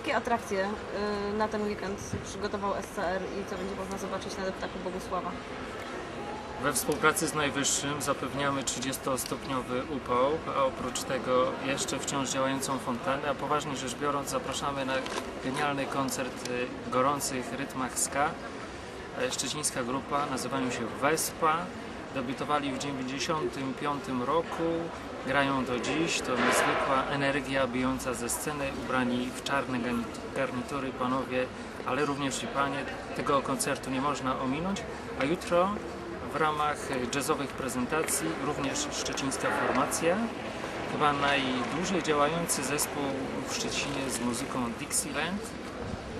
jakie atrakcje y, na ten weekend przygotował SCR i co będzie można zobaczyć na deptaku Bogusława? We współpracy z Najwyższym zapewniamy 30-stopniowy upał, a oprócz tego jeszcze wciąż działającą fontannę, a poważnie rzecz biorąc zapraszamy na genialny koncert y, w gorących rytmach ska. E, Szczecińska grupa, nazywają się Vespa, debiutowali w 1995 roku, grają do dziś, to niezwykła energia bijąca ze sceny, ubrani w czarne garnit- garnitury panowie, ale również i panie. Tego koncertu nie można ominąć, a jutro w ramach jazzowych prezentacji również szczecińska formacja, chyba najdłużej działający zespół w Szczecinie z muzyką Dixieland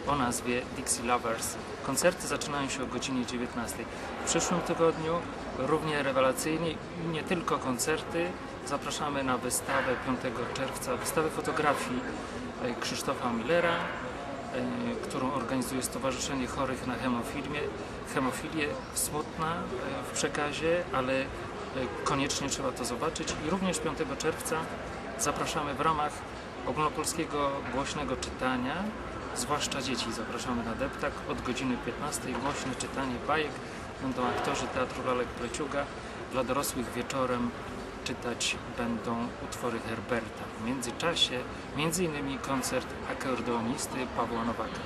o nazwie Dixie Lovers. Koncerty zaczynają się o godzinie 19. W przyszłym tygodniu równie rewelacyjnie nie tylko koncerty. Zapraszamy na wystawę 5 czerwca, wystawę fotografii e, Krzysztofa Millera, e, którą organizuje Stowarzyszenie Chorych na Hemofilię. Hemofilię smutna e, w przekazie, ale koniecznie trzeba to zobaczyć. I również 5 czerwca zapraszamy w ramach ogólnopolskiego głośnego czytania, zwłaszcza dzieci. Zapraszamy na deptak od godziny 15. Głośne czytanie bajek. Będą aktorzy Teatru Lalek Pleciuga. Dla dorosłych wieczorem czytać będą utwory Herberta. W międzyczasie m.in. koncert akordeonisty Pawła Nowaka.